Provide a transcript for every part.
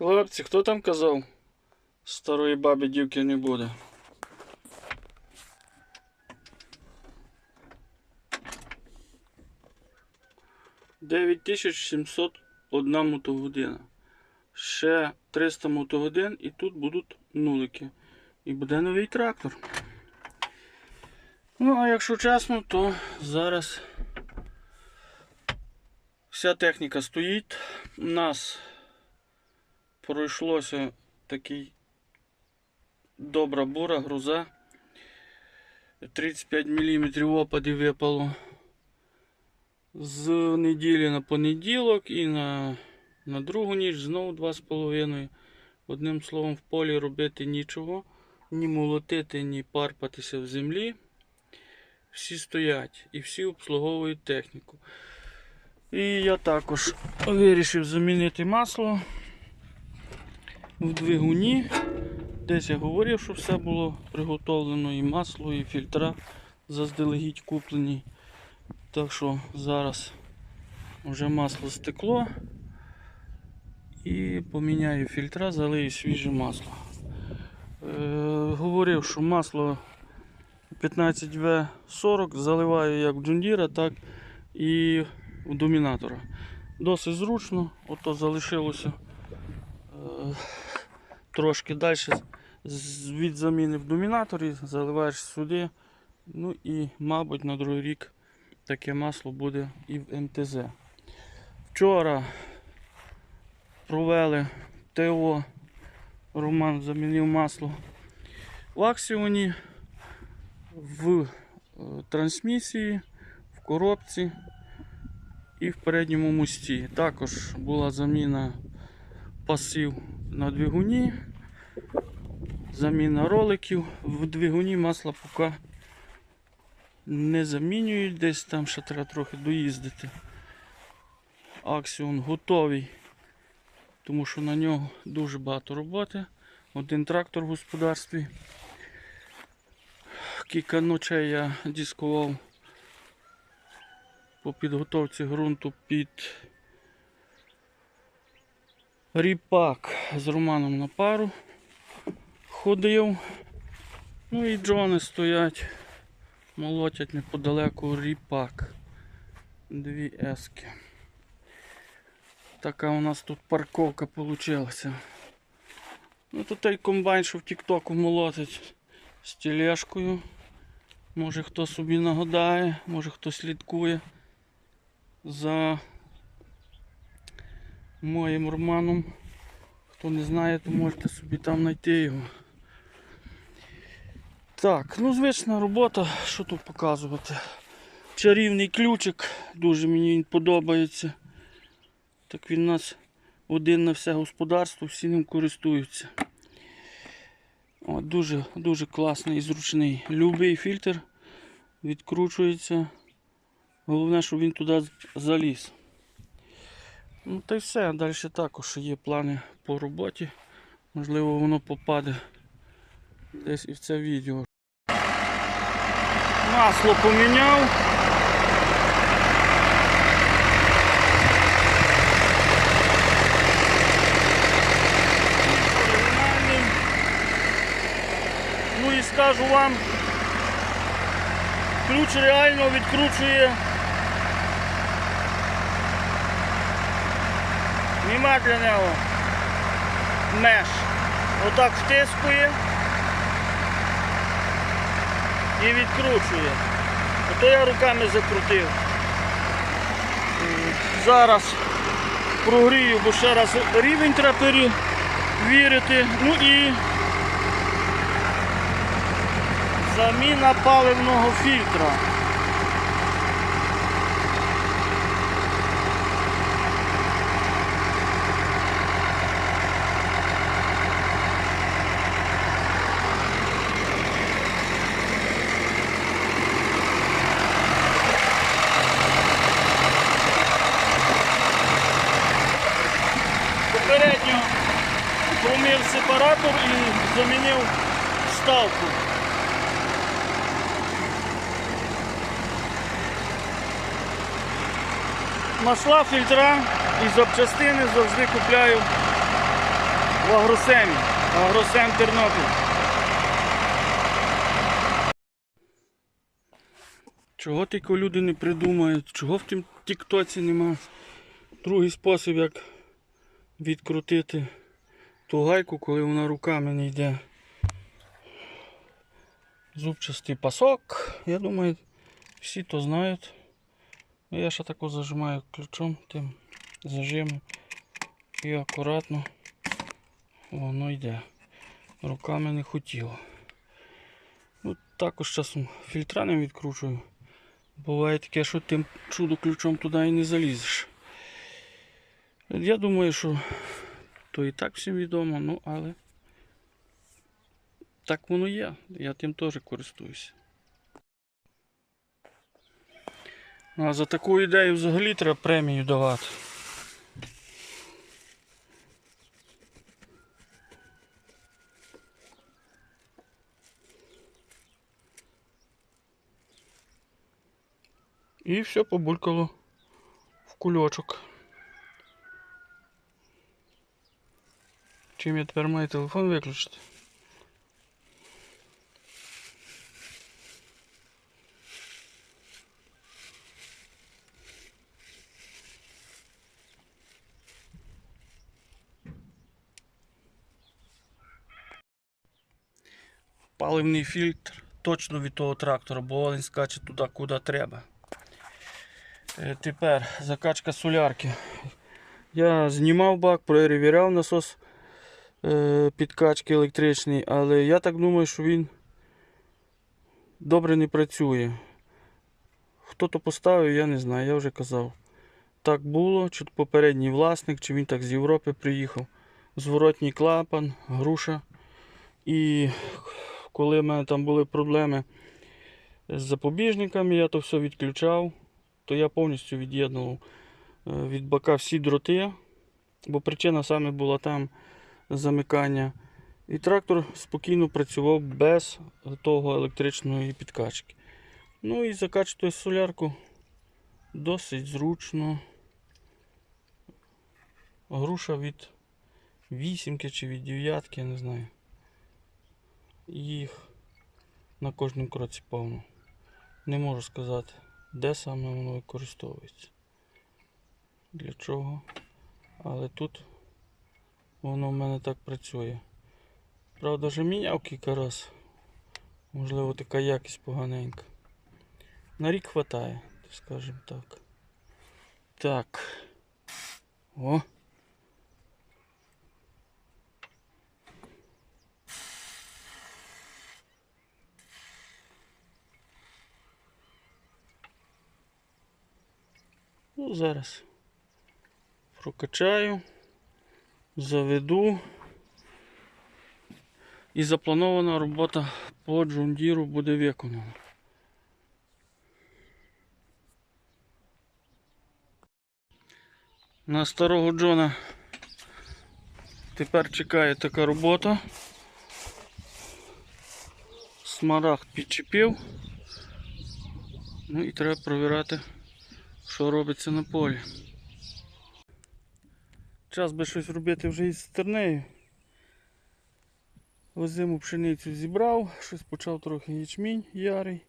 Хлопці, хто там казав? Старої баби дівки не буде. Дев'ять тисяч сімсот одна мотогодина. Ще 300 мотогодин і тут будуть нулики. І буде новий трактор. Ну, а якщо чесно, то зараз вся техніка стоїть. У нас пройшлося такий добра бура, груза. 35 мм опадів випало з неділі на понеділок і на, на другу ніч знову 2,5. Одним словом, в полі робити нічого, ні молотити, ні парпатися в землі. Всі стоять і всі обслуговують техніку. І я також вирішив замінити масло в двигуні. Десь я говорив, що все було приготовлено, і масло, і фільтра заздалегідь куплені. Так що зараз вже масло стекло і поміняю фільтра, залию свіже масло. Е, говорив, що масло 15В40 заливаю як в джундіра, так і в домінатора. Досить зручно, ото залишилося е, трошки далі від заміни в домінаторі, заливаєш сюди. Ну і, мабуть, на другий рік таке масло буде і в МТЗ. Вчора провели ТО, Роман замінив масло в аксіоні, в е, трансмісії, в коробці і в передньому мості. Також була заміна пасів на двигуні, заміна роликів. В двигуні масла поки не замінюють, десь там ще треба трохи доїздити. Аксіон готовий, тому що на нього дуже багато роботи. Один трактор в господарстві. Кілька ночей я дискував по підготовці ґрунту під ріпак з Романом на пару ходив. Ну і джони стоять, молотять неподалеку ріпак. Дві ески. Така у нас тут парковка вийшла. Ну тут той комбайн, що в Тіктоку молотить з тележкою. Може хто собі нагадає, може хто слідкує за моїм романом. Хто не знає, то можете собі там знайти його. Так, ну звична робота, що тут показувати. Чарівний ключик, дуже мені він подобається. Так він у нас один на все господарство, всі ним користуються. О, дуже, дуже класний і зручний. Любий фільтр відкручується. Головне, щоб він туди заліз. Ну та й все. Далі також є плани по роботі. Можливо, воно попаде десь і в це відео. Масло поміняв. Ну і скажу вам, ключ реально відкручує. Нема для нього меж. Отак втискує і відкручує. Ото я руками закрутив. Зараз прогрію, бо ще раз рівень треба перевірити. Ну і заміна паливного фільтра. Попередньо промив сепаратор і замінив вставку. Масла, фільтра і запчастини завжди купляю в Агросемі. Агросем Тернопіль. Чого тільки люди не придумають, чого в тім тіктоці нема. Другий спосіб, як відкрутити ту гайку, коли вона руками не йде. Зубчастий пасок. Я думаю, всі то знають. Ну, Я ще тако зажимаю ключом тим зажимом і акуратно воно йде. Руками не хотіло. Ну, також часом фільтра не відкручую. Буває таке, що тим чудо ключом туди і не залізеш. Я думаю, що то і так всім відомо, ну але так воно є. Я тим теж користуюся. А за таку ідею взагалі треба премію давати. І все побулькало в кульочок. Чим я тепер маю телефон виключити? Паливний фільтр точно від того трактора, бо він скаче туди, куди треба. Е, Тепер закачка солярки. Я знімав бак, перевіряв насос е, підкачки електричний, але я так думаю, що він добре не працює. Хто то поставив, я не знаю, я вже казав. Так було, чи попередній власник, чи він так з Європи приїхав. Зворотній клапан, груша. І коли в мене там були проблеми з запобіжниками, я то все відключав, то я повністю від'єднував е, від бака всі дроти, бо причина саме була там замикання. І трактор спокійно працював без того електричної підкачки. Ну і закачувати солярку досить зручно. Груша від вісімки чи від дев'ятки, я не знаю. Їх на кожному кроці повно. Не можу сказати, де саме воно використовується. Для чого. Але тут воно в мене так працює. Правда, вже міняв кілька раз. Можливо, така якість поганенька. На рік хватає, скажімо так. Так. О. Ну, зараз прокачаю, заведу. І запланована робота по джундіру буде виконана. На старого Джона тепер чекає така робота. Смарагд підчепив. Ну і треба провіряти, що робиться на полі. Час би щось робити вже із стернею. Озиму пшеницю зібрав, щось почав трохи ячмінь ярий.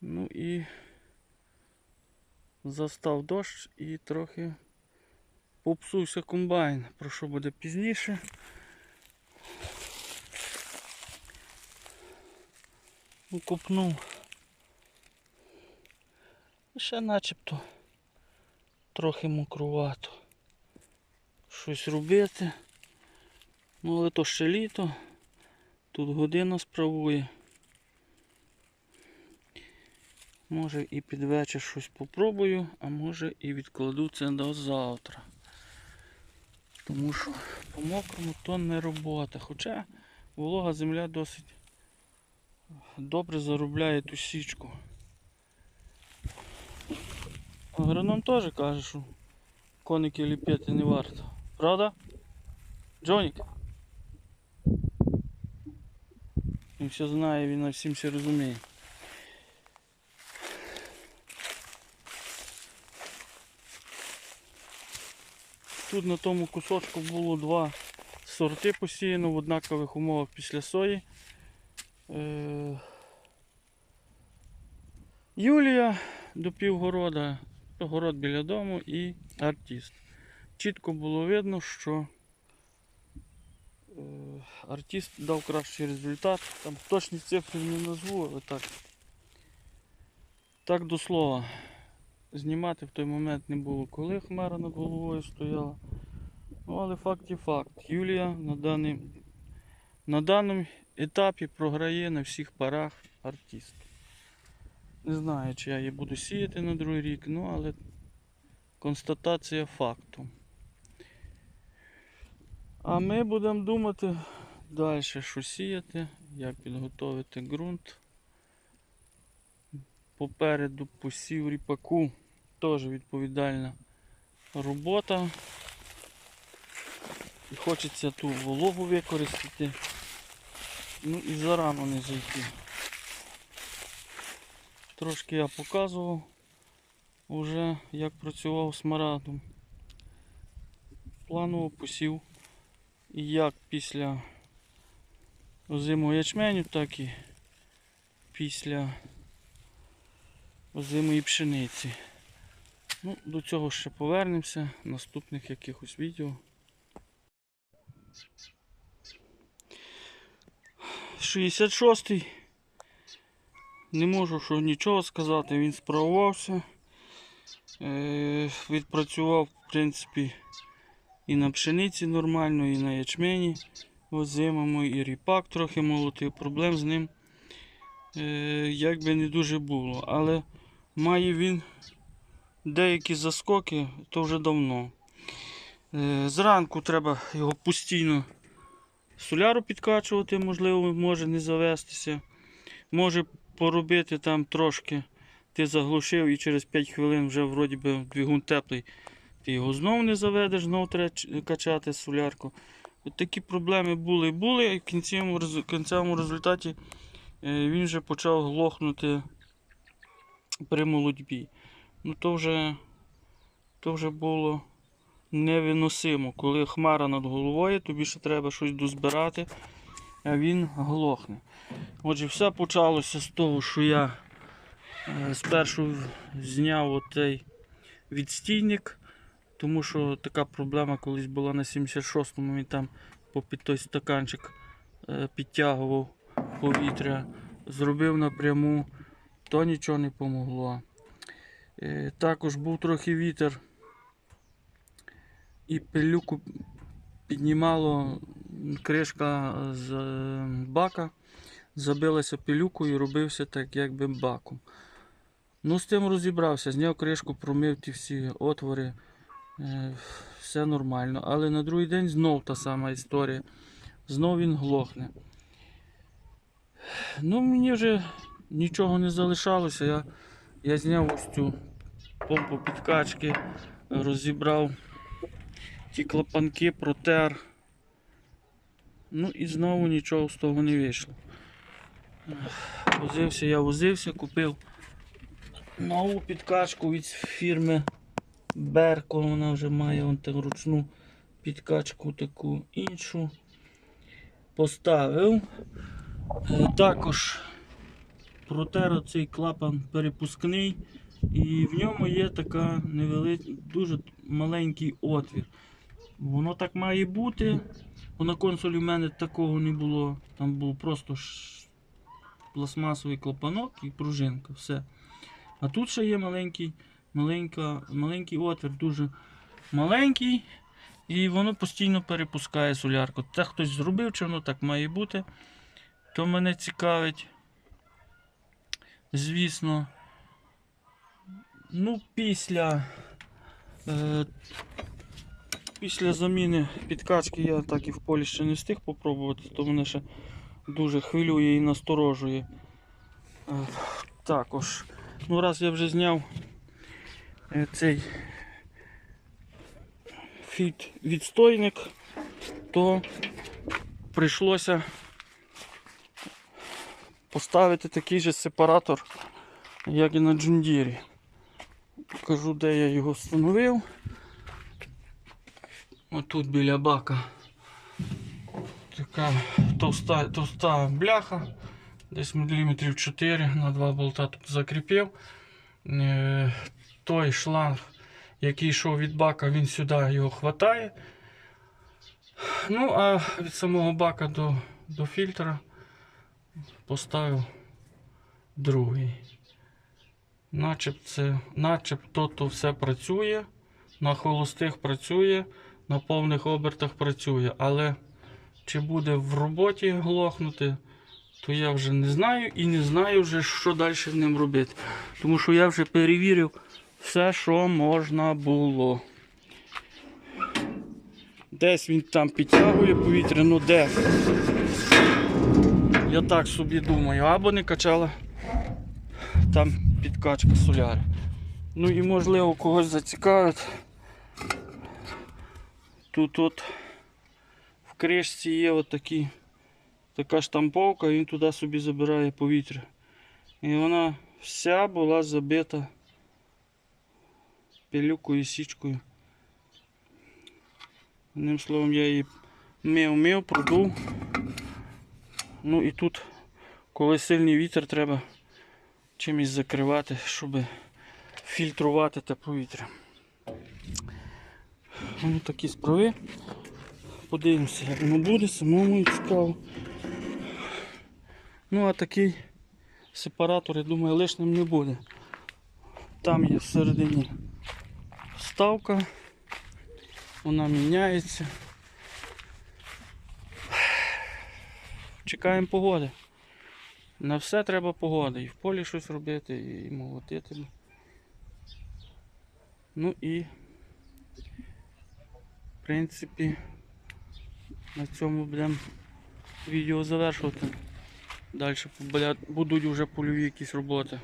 Ну і застав дощ і трохи попсувся комбайн, про що буде пізніше. Ну. Ще начебто трохи мокрувато. Щось робити. Ну, але то ще літо. Тут година справує. Може і під вечір щось попробую, а може і відкладу це до завтра. Тому що по мокрому то не робота. Хоча волога земля досить добре заробляє ту січку. Агроном теж каже, що коники ліпити не варто. Правда? Джонік? Він все знає, він на всім все розуміє. Тут на тому кусочку було два сорти посіяно в однакових умовах після сої. Е, Юлія до півгорода, город біля дому і артист. Чітко було видно, що е, артист дав кращий результат. Там точні цифри не назву, але так. Так до слова. Знімати в той момент не було, коли хмара над головою стояла. Ну, але факт є факт. Юлія на, даний, на даному етапі програє на всіх парах артист. Не знаю, чи я її буду сіяти на другий рік, ну але констатація факту. А ми будемо думати далі, що сіяти, як підготовити ґрунт. Попереду посів ріпаку теж відповідальна робота. І хочеться ту вологу використати. Ну і зарано не зайти. Трошки я показував вже як працював смарадом. Планово посів як після озимого ячменю, так і після озимої пшениці. Ну, до цього ще повернемося в наступних якихось відео. 66-й. Не можу що нічого сказати, він справувався. Е, відпрацював, в принципі, і на пшениці нормально, і на ячмені озимому, і ріпак трохи молотив. Проблем з ним е, як би не дуже було. Але має він деякі заскоки, то вже давно. Е, зранку треба його постійно соляру підкачувати, можливо, може не завестися. Може поробити там трошки. Ти заглушив і через 5 хвилин вже вроді би двигун теплий. Ти його знову не заведеш, знову треба качати солярку. От такі проблеми були і були, і в кінцевому, кінцевому результаті е, він вже почав глохнути при молодьбі. Ну то вже, то вже було невиносимо. Коли хмара над головою, тобі ще треба щось дозбирати, він глохне. Отже, все почалося з того, що я е, спершу зняв оцей відстійник, тому що така проблема колись була на 76-му, він там попід той стаканчик е, підтягував повітря, зробив напряму, то нічого не помогло. Е, Також був трохи вітер і пилюку піднімало кришка з е, бака, забилася пилюкою і робився так якби баком. Ну, з тим розібрався, зняв кришку, промив ті всі отвори, е, все нормально. Але на другий день знов та сама історія. Знов він глохне. Ну, мені вже нічого не залишалося. Я, я зняв ось цю помпу підкачки, розібрав ті клапанки, протер. Ну і знову нічого з того не вийшло. Возився, я возився, купив нову підкачку від фірми Берко. Вона вже має ручну підкачку таку іншу. Поставив. Е, Також протер цей клапан перепускний. І в ньому є така невеличка, дуже маленький отвір. Воно так має бути. Бо на консолі в мене такого не було. Там був просто ш- пластмасовий клапанок і пружинка. Все. А тут ще є маленький, маленька, маленький отвір, дуже маленький. І воно постійно перепускає солярку. Це хтось зробив, чи воно так має бути. То мене цікавить. Звісно. Ну, після. Е, після заміни підкачки я так і в полі ще не встиг попробувати, то мене ще дуже хвилює і насторожує. Е, також. Ну, раз я вже зняв е, цей фіт відстойник, то прийшлося поставити такий же сепаратор, як і на джундірі. Покажу, де я його встановив. Отут біля бака така товста, товста бляха, десь міліметрів 4 на два болта тут закріпив. Е, Той шланг, який йшов від бака, він сюди його хватає. Ну, а від самого бака до, до фільтра поставив другий. Начеб це, начебто то все працює, на холостих працює, на повних обертах працює, але чи буде в роботі глохнути, то я вже не знаю і не знаю вже, що далі з ним робити. Тому що я вже перевірив все, що можна було. Десь він там підтягує повітря, ну де? Я так собі думаю, або не качала там підкачка соляри. Ну і можливо когось зацікавить. Тут от в кришці є отакі, така штамповка, він туди собі забирає повітря. І вона вся була забита пилюкою, січкою. Одним словом, я її мив-мив, продув. Ну і тут, коли сильний вітер, треба чимось закривати, щоб фільтрувати те повітря. Ну, такі справи. Подивимося, як воно буде, самому цікаво. Ну, а такий сепаратор, я думаю, лишним не буде. Там є всередині вставка, вона міняється. Чекаємо погоди. На все треба погода. І в полі щось робити, і молотити. Ну і принципі на цьому будемо відео завершувати. Далі будуть вже польові якісь роботи.